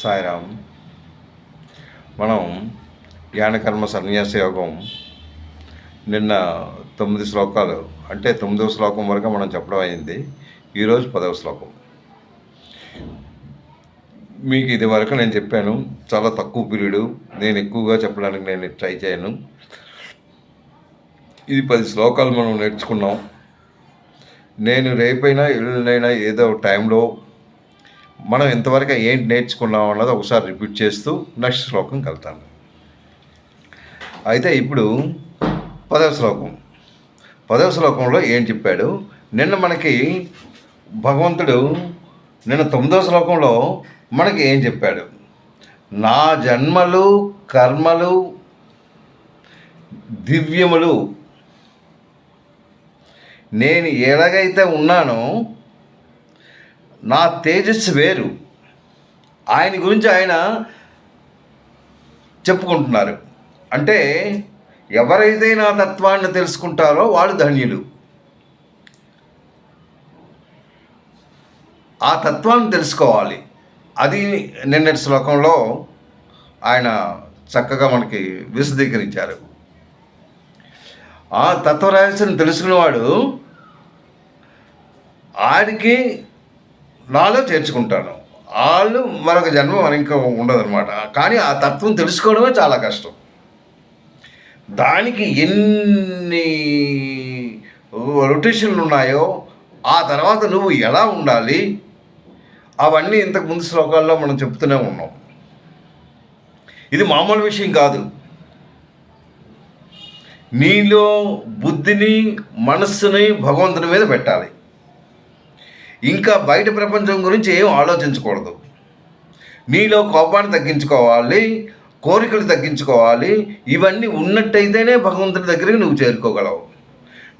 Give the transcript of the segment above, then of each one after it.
సాయిరామ్ మనం జ్ఞానకర్మ సన్యాస యోగం నిన్న తొమ్మిది శ్లోకాలు అంటే తొమ్మిదవ శ్లోకం వరకు మనం చెప్పడం అయింది. ఈరోజు పదవ శ్లోకం. మీకు ఇది వరకు నేను చెప్పాను. చాలా తక్కువ పీరియడ్. నేను ఎక్కువగా చెప్పడానికి నేను ట్రై చేయను. ఇది పది శ్లోకాలు మనం నేర్చుకున్నాం. నేను రేపైనా ఎల్లుండైనా ఏదో టైంలో మనం ఇంతవరకు ఏంటి నేర్చుకున్నాం అన్నది ఒకసారి రిపీట్ చేస్తూ నెక్స్ట్ శ్లోకంకి వెళ్తాను అయితే ఇప్పుడు పదవ శ్లోకం. పదవ శ్లోకంలో ఏం చెప్పాడు? నిన్న మనకి భగవంతుడు నిన్న తొమ్మిదవ శ్లోకంలో మనకి ఏం చెప్పాడు? నా జన్మలు కర్మలు దివ్యములు. నేను ఎలాగైతే ఉన్నానో నా తేజస్సు వేరు. ఆయన గురించి ఆయన చెప్పుకుంటున్నారు. అంటే ఎవరైతే నా తత్వాన్ని తెలుసుకుంటారో వాళ్ళు ధన్యులు. ఆ తత్వాన్ని తెలుసుకోవాలి. అది నిన్నటి శ్లోకంలో ఆయన చక్కగా మనకి విశదీకరించారు. ఆ తత్వరహస్యం తెలుసుకున్నవాడు ఆడికి నాలో చేర్చుకుంటాను. వాళ్ళు మరొక జన్మ మన ఇంకా ఉండదన్నమాట. కానీ ఆ తత్వం తెలుసుకోవడమే చాలా కష్టం. దానికి ఎన్ని రొటేషన్లు ఉన్నాయో ఆ తర్వాత నువ్వు ఎలా ఉండాలి? అవన్నీ ఇంతకు ముందు శ్లోకాల్లో మనం చెప్తూనే ఉన్నాం. ఇది మామూలు విషయం కాదు. నీలో బుద్ధిని మనస్సుని భగవంతుని మీద పెట్టాలి. ఇంకా బయట ప్రపంచం గురించి ఏం ఆలోచించకూడదు. నీలో కోపాన్ని తగ్గించుకోవాలి కోరికలు తగ్గించుకోవాలి ఇవన్నీ ఉన్నట్టయితేనే భగవంతుడి దగ్గరికి నువ్వు చేరుకోగలవు.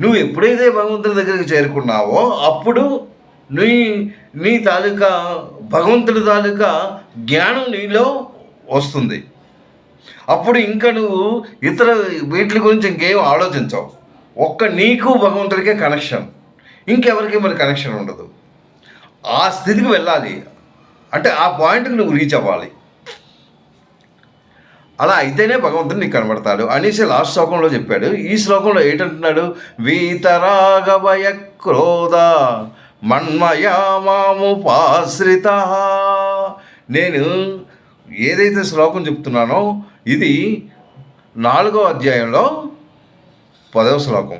నువ్వు ఎప్పుడైతే భగవంతుడి దగ్గరికి చేరుకున్నావో అప్పుడు నీ నీ తాలూకా భగవంతుడి తాలూకా జ్ఞానం నీలో వస్తుంది. అప్పుడు ఇంకా నువ్వు ఇతర వీటి గురించి ఇంకేం ఆలోచించవు. ఒక్క నీకు భగవంతుడికే కనెక్షన్. ఇంకెవరికి మరి కనెక్షన్ ఉండదు. ఆ స్థితికి వెళ్ళాలి. అంటే ఆ పాయింట్కి నువ్వు రీచ్ అవ్వాలి. అలా అయితేనే భగవంతుడు నీకు కనబడతాడు. అనేసి లాస్ట్ శ్లోకంలో చెప్పాడు. ఈ శ్లోకంలో ఏంటంటున్నాడు? వీతరాగభయ క్రోధ మన్మయా మాముపాశ్రిత. నేను ఏదైతే శ్లోకం చెప్తున్నానో ఇది నాలుగో అధ్యాయంలో పదవ శ్లోకం.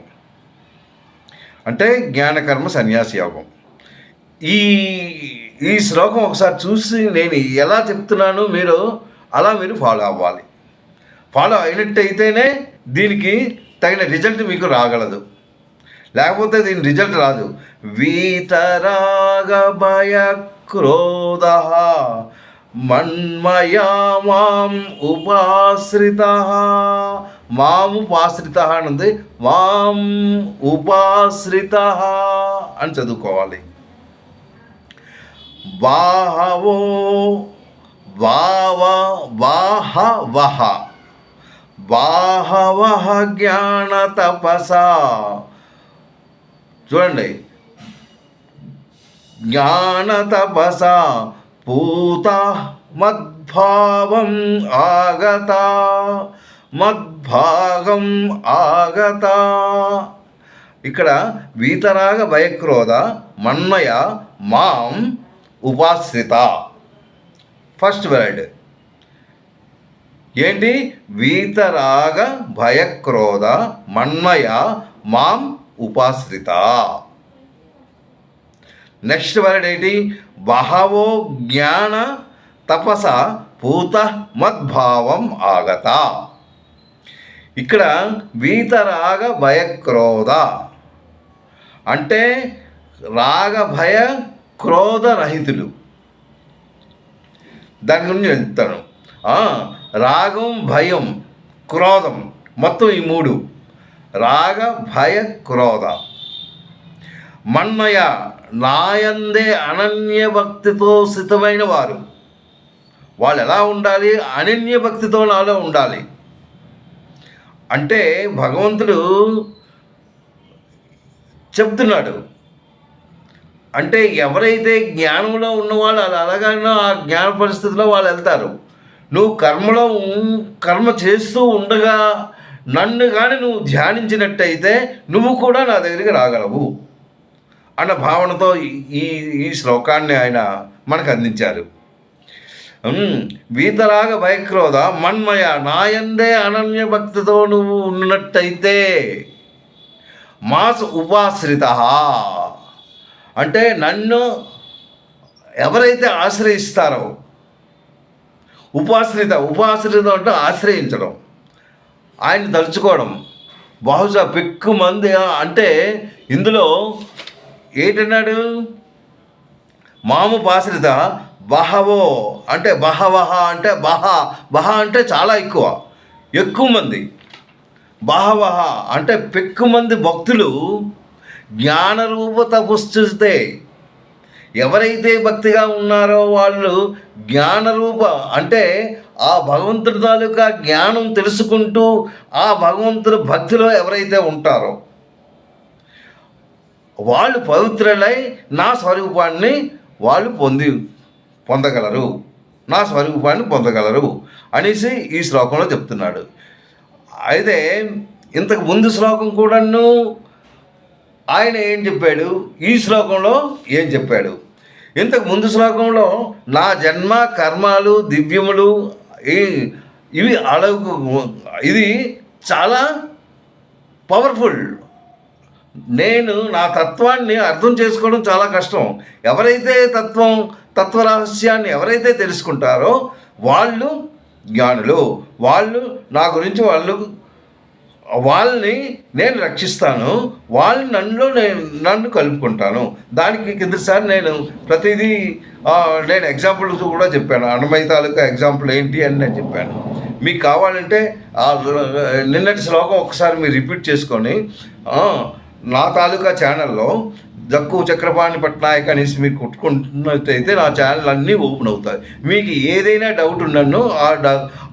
అంటే జ్ఞానకర్మ సన్యాసి యోగం. ఈ ఈ శ్లోకం ఒకసారి చూసి నేను ఎలా చెప్తున్నాను మీరు అలా మీరు ఫాలో అవ్వాలి. ఫాలో అయినట్టయితేనే దీనికి తగిన రిజల్ట్ మీకు రాగలదు. లేకపోతే దీని రిజల్ట్ రాదు. వీతరాగ భయ క్రోధ మన్మయా మాం ఉపాశ్రిత మాం ఉపాశ్రిత అని ఉంది. మాం ఉపాశ్రిత అని చదువుకోవాలి. బాహవో వావ వాహ వహ వాహవహ జ్ఞాన తపస. చూడండి. జ్ఞాన తపస. పూత మద్భావం ఆగత. మద్భాగం ఆగత. ఇక్కడ వీతరాగ భయక్రోధ మన్మయ మాం ఉపాశ్రిత. ఫస్ట్ వర్డ్ ఏంటి? వీతరాగ భయక్రోధ మన్మయ మాం ఉపాశ్రిత. నెక్స్ట్ వర్డ్ ఏంటి? బహవో జ్ఞాన తపస పూత మద్భావం ఆగత. ఇక్కడ వీతరాగ భయక్రోధ. అంటే రాగ భయ క్రోధ రహితులు దాని గురించి చెప్తాను. రాగం భయం క్రోధం మొత్తం ఈ మూడు. రాగ భయ క్రోధ. మన్మయ నాయందే అనన్య భక్తితో స్థితమైన వారు. వాళ్ళు ఎలా ఉండాలి? అనన్య భక్తితో నాలో ఉండాలి. అంటే భగవంతుడు చెప్తున్నాడు అంటే ఎవరైతే జ్ఞానంలో ఉన్నవాళ్ళు అది అలాగైనా ఆ జ్ఞాన పరిస్థితిలో వాళ్ళు వెళ్తారు. నువ్వు కర్మలో కర్మ చేస్తూ ఉండగా నన్ను కానీ నువ్వు ధ్యానించినట్టయితే నువ్వు కూడా నా దగ్గరికి రాగలవు అన్న భావనతో ఈ- ఈ ఈ శ్లోకాన్ని ఆయన మనకు అందించారు. వీతరాగ భయక్రోధ మన్మయ నాయందే అనన్య భక్తితో నువ్వు ఉన్నట్టయితే మాస్ ఉపాశ్రిత అంటే నన్ను ఎవరైతే ఆశ్రయిస్తారో ఉపాశ్రిత ఉపాశ్రిత అంటే ఆశ్రయించడం ఆయన తలుచుకోవడం బహుశా పెక్కు మంది అంటే ఇందులో ఏంటన్నాడు? మాము పాశ్రిత బహవో అంటే బహవహ అంటే బహ బహ అంటే చాలా ఎక్కువ ఎక్కువ మంది. బహవహ అంటే పెక్కు మంది భక్తులు జ్ఞానరూప తపస్సుతే ఎవరైతే భక్తిగా ఉన్నారో వాళ్ళు జ్ఞానరూప అంటే ఆ భగవంతుడి తాలూకా జ్ఞానం తెలుసుకుంటూ ఆ భగవంతుడు భక్తిలో ఎవరైతే ఉంటారో వాళ్ళు పవిత్రులై నా స్వరూపాన్ని వాళ్ళు పొంది పొందగలరు. నా స్వరూపాన్ని పొందగలరు అనేసి ఈ శ్లోకంలో చెప్తున్నాడు. అయితే ఇంతకు ముందు శ్లోకం కూడాను ఆయన ఏం చెప్పాడు? ఈ శ్లోకంలో ఏం చెప్పాడు? ఇంతకు ముందు శ్లోకంలో నా జన్మ కర్మాలు దివ్యములు ఈ- ఇవి అడవుకు ఇది చాలా పవర్ఫుల్. నేను నా తత్వాన్ని అర్థం చేసుకోవడం చాలా కష్టం. ఎవరైతే తత్వం తత్వ రహస్యాన్ని ఎవరైతే తెలుసుకుంటారో వాళ్ళు జ్ఞానులు. వాళ్ళు నా గురించి వాళ్ళు వాళ్ళని నేను రక్షిస్తాను వాళ్ళు నన్ను నేను నన్ను కలుపుకుంటాను. దానికి కిందసారి నేను ప్రతిదీ నేను ఎగ్జాంపుల్స్ కూడా చెప్పాను. అన్నమయ్య తాలూకా ఎగ్జాంపుల్ ఏంటి అని నేను చెప్పాను. మీకు కావాలంటే నిన్నటి శ్లోకం ఒకసారి మీరు రిపీట్ చేసుకొని నా తాలూకా ఛానల్లో జక్కు చక్రపాణి పట్నాయక్ అనేసి మీరు కొట్టుకుంటున్నట్టయితే నా ఛానల్ అన్నీ ఓపెన్ అవుతాయి. మీకు ఏదైనా డౌట్ ఉన్నను ఆ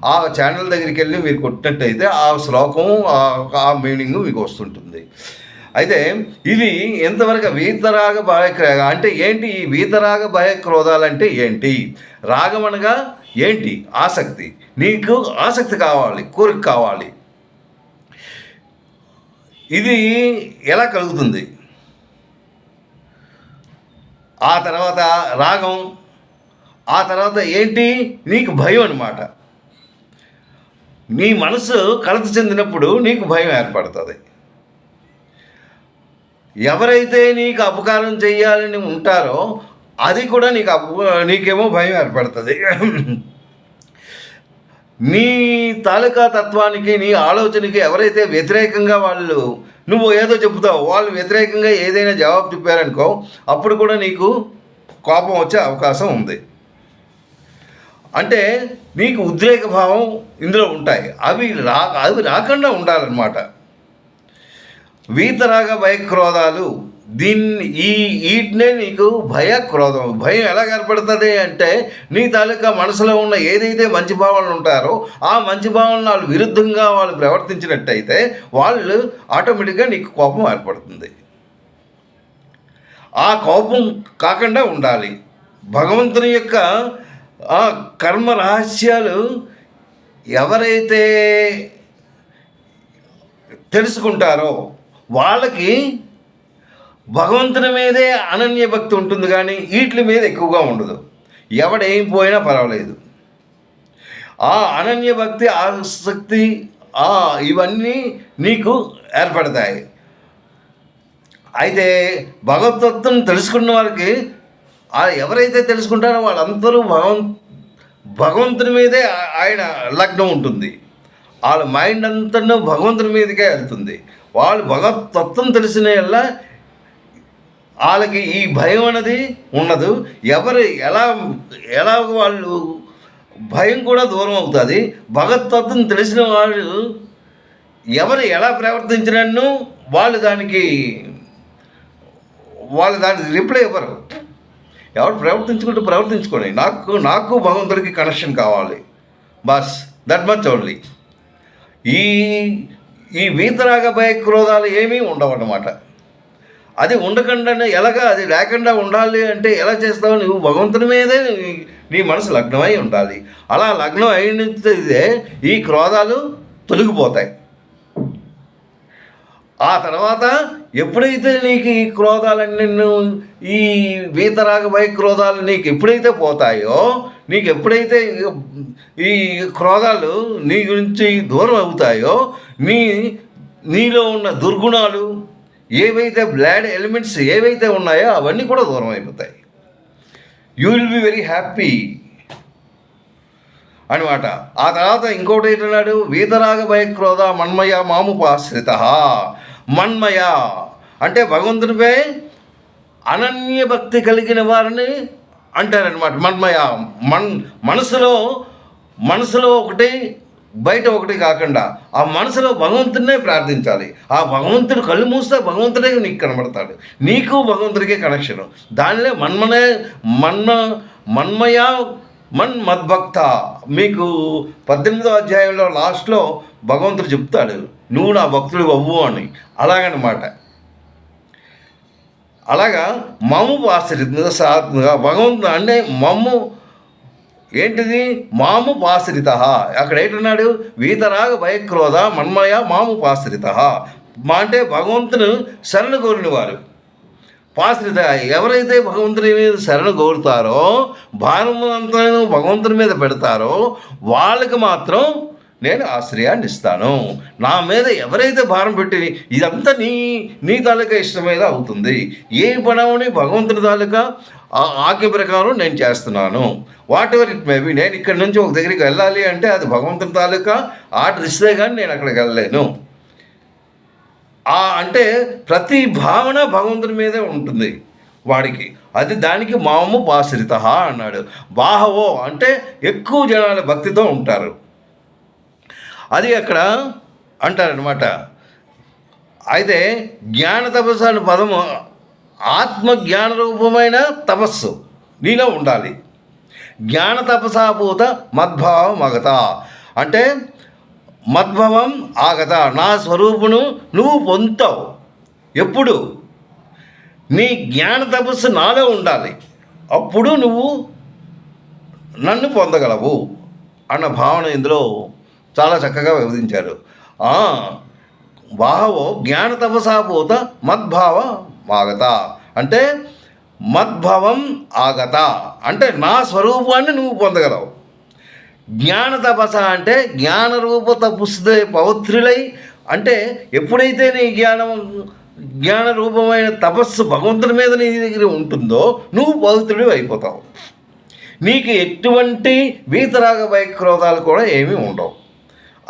ఆ ఛానల్ దగ్గరికి వెళ్ళి మీరు కొట్టినట్టయితే ఆ శ్లోకం ఆ- ఆ మీనింగ్ మీకు వస్తుంటుంది. అయితే ఇది ఎంతవరకు వీతరాగ భయక్రోధ అంటే ఏంటి ఈ వీతరాగ భయక్రోధాలంటే ఏంటి? రాగం అనగా ఏంటి? ఆసక్తి. నీకు ఆసక్తి కావాలి కోరిక కావాలి. ఇది ఎలా కలుగుతుంది? ఆ తర్వాత రాగం ఆ తర్వాత ఏంటి? నీకు భయం అన్నమాట. నీ మనసు కలత చెందినప్పుడు నీకు భయం ఏర్పడుతుంది. ఎవరైతే నీకు అపకారం చేయాలని ఉంటారో అది కూడా నీకు అప నీకేమో భయం ఏర్పడుతుంది. నీ తాలూకా తత్వానికి నీ ఆలోచనకి ఎవరైతే వ్యతిరేకంగా వాళ్ళు నువ్వు ఏదో చెబుతావు వాళ్ళు వ్యతిరేకంగా ఏదైనా జవాబు చెప్పారనుకో అప్పుడు కూడా నీకు కోపం వచ్చే అవకాశం ఉంది. అంటే నీకు ఉద్రేక భావం ఇందులో ఉంటాయి. అవి రా అవి రాకుండా ఉండాలన్నమాట. వీతరాగ భయక్రోధాలు దీన్ని ఈ వీటినే నీకు భయ క్రోధం భయం ఎలా ఏర్పడుతుంది అంటే నీ తాలూకా మనసులో ఉన్న ఏదైతే మంచి భావనలు ఉంటారో ఆ మంచి భావనలు వాళ్ళు విరుద్ధంగా వాళ్ళు ప్రవర్తించినట్టయితే వాళ్ళు ఆటోమేటిక్గా నీకు కోపం ఏర్పడుతుంది. ఆ కోపం కాకుండా ఉండాలి. భగవంతుని యొక్క ఆ కర్మ రహస్యాలు ఎవరైతే తెలుసుకుంటారో వాళ్ళకి భగవంతుని మీదే అనన్య భక్తి ఉంటుంది కానీ వీటి మీద ఎక్కువగా ఉండదు. ఎవడేం పోయినా పర్వాలేదు. ఆ అనన్య భక్తి ఆసక్తి ఆ ఇవన్నీ నీకు ఏర్పడతాయి. అయితే భగవతత్వం తెలుసుకున్న వారికి ఎవరైతే తెలుసుకుంటారో వాళ్ళందరూ భగవం భగవంతుని మీదే ఆయన లగ్నం ఉంటుంది. వాళ్ళ మైండ్ అంతా భగవంతుని మీదకే వెళ్తుంది. వాళ్ళు భగవతత్వం తెలిసిన వల్ల వాళ్ళకి ఈ భయం అనేది ఉండదు. ఎవరు ఎలా ఎలా వాళ్ళు భయం కూడా దూరం అవుతుంది. భగవతత్వం తెలిసిన వాళ్ళు ఎవరు ఎలా ప్రవర్తించినన్ను వాళ్ళు దానికి వాళ్ళు దానికి రిప్లై ఇవ్వరు. ఎవరు ప్రవర్తించుకుంటూ ప్రవర్తించుకోండి. నాకు నాకు భగవంతుడికి కనెక్షన్ కావాలి. బస్ దట్ మచ్ ఓన్లీ ఈ ఈ వీతరాగ భయ క్రోధాలు ఏమీ ఉండవు అన్నమాట అది ఉండకుండా ఎలాగా అది లేకుండా ఉండాలి అంటే ఎలా చేస్తావు? నువ్వు భగవంతుని మీదే నీ- మనసు లగ్నమై ఉండాలి. అలా లగ్నం అయినదే ఈ క్రోధాలు తొలగిపోతాయి. ఆ తర్వాత ఎప్పుడైతే నీకు ఈ క్రోధాలన్నీ నువ్వు ఈ వీతరాగ క్రోధాలు నీకు ఎప్పుడైతే పోతాయో నీకు ఎప్పుడైతే ఈ క్రోధాలు నీ గురించి దూరం అవుతాయో నీ నీలో ఉన్న దుర్గుణాలు ఏవైతే బ్లాడ్ ఎలిమెంట్స్ ఏవైతే ఉన్నాయో అవన్నీ కూడా దూరం అయిపోతాయి. You will be very happy అనమాట ఆ తర్వాత ఇంకోటి ఏంటన్నాడు? వీతరాగ భయక్రోధ మన్మయ మాముపాశ్రిత. మన్మయ అంటే భగవంతునిపై అనన్య భక్తి కలిగిన వారిని అంటారనమాట మన్మయ మన్ మనసులో మనసులో ఒకటి బయట ఒకటి కాకుండా ఆ మనసులో భగవంతుడినే ప్రార్థించాలి. ఆ భగవంతుడు కళ్ళు మూస్తే భగవంతుడే నీకు కనబడతాడు. నీకు భగవంతుడికే కనెక్షన్ దానిలో మన్మనే మన్మ మన్మయ మన్ మద్భక్త మీకు పద్దెనిమిదో అధ్యాయంలో లాస్ట్లో భగవంతుడు చెప్తాడు. నువ్వు నా భక్తుడు అవ్వు అని. అలాగనమాట. అలాగా మమ్ము ఆశ్చర్యంగా సాత్మగా భగవంతుడు అంటే మమ్ము ఏంటిది? మాము పాశ్రిత. అక్కడ ఏంటన్నాడు? వీతరాగ భయక్రోధ మన్మయ మాము పాశ్రిత. మా అంటే భగవంతుని శరణ కోరిన వారు పాశ్రిత ఎవరైతే భగవంతుని మీద శరణ కోరుతారో భారం భగవంతుని మీద పెడతారో వాళ్ళకి మాత్రం నేను ఆశ్రయాన్ని ఇస్తాను. నా మీద ఎవరైతే భారం పెట్టి ఇదంతా నీ నీ తాలూకా ఇష్టం మీద అవుతుంది. ఏ పడవని భగవంతుని తాలూకా ఆ- ఆజ్ఞ ప్రకారం నేను చేస్తున్నాను. వాట్ ఎవర్ ఇట్ మేబీ నేను ఇక్కడి నుంచి ఒక దగ్గరికి వెళ్ళాలి అంటే అది భగవంతుని తాలూకా ఆర్డర్ ఇస్తే కానీ నేను అక్కడికి వెళ్ళలేను. ఆ అంటే ప్రతి భావన భగవంతుని మీదే ఉంటుంది. వాడికి. అది దానికి మాము పాశ్రిత అన్నాడు. బాహవో అంటే ఎక్కువ జనాల భక్తితో ఉంటారు. అది అక్కడ అంటారనమాట అయితే జ్ఞాన తపస్సు అనే పదము ఆత్మజ్ఞాన రూపమైన తపస్సు నీలో ఉండాలి. జ్ఞాన తపసాభూత మద్భావం అగత అంటే మద్భవం ఆగత. నా స్వరూపును నువ్వు పొందుతావు. ఎప్పుడు? నీ జ్ఞాన తపస్సు నాలో ఉండాలి. అప్పుడు నువ్వు నన్ను పొందగలవు అన్న భావన ఇందులో చాలా చక్కగా వివరించారు బాహవో జ్ఞాన తపసాభూత మద్భావ ఆగత. అంటే మద్భవం ఆగత. అంటే నా స్వరూపాన్ని నువ్వు పొందగలవు. జ్ఞాన తపస అంటే జ్ఞాన రూప పవిత్రులై అంటే ఎప్పుడైతే నీ జ్ఞానం జ్ఞాన రూపమైన తపస్సు భగవంతుని మీద నీ దగ్గర ఉంటుందో నువ్వు పవిత్రుడివి అయిపోతావు. నీకు ఎటువంటి వీతరాగ భయక్రోధాలు కూడా ఏమీ ఉండవు.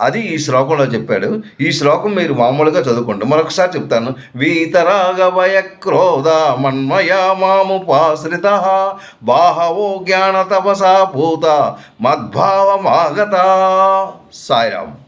అది ఈ శ్లోకంలో చెప్పాడు. ఈ శ్లోకం మీరు మామూలుగా చదువుకోండి. మరొకసారి చెప్తాను. వీతరాగవయ క్రోధ మన్మయ మాముపాశ్రిత బాహవో జ్ఞాన తపసా పూత మద్భావమాగత. సాయిరామ్.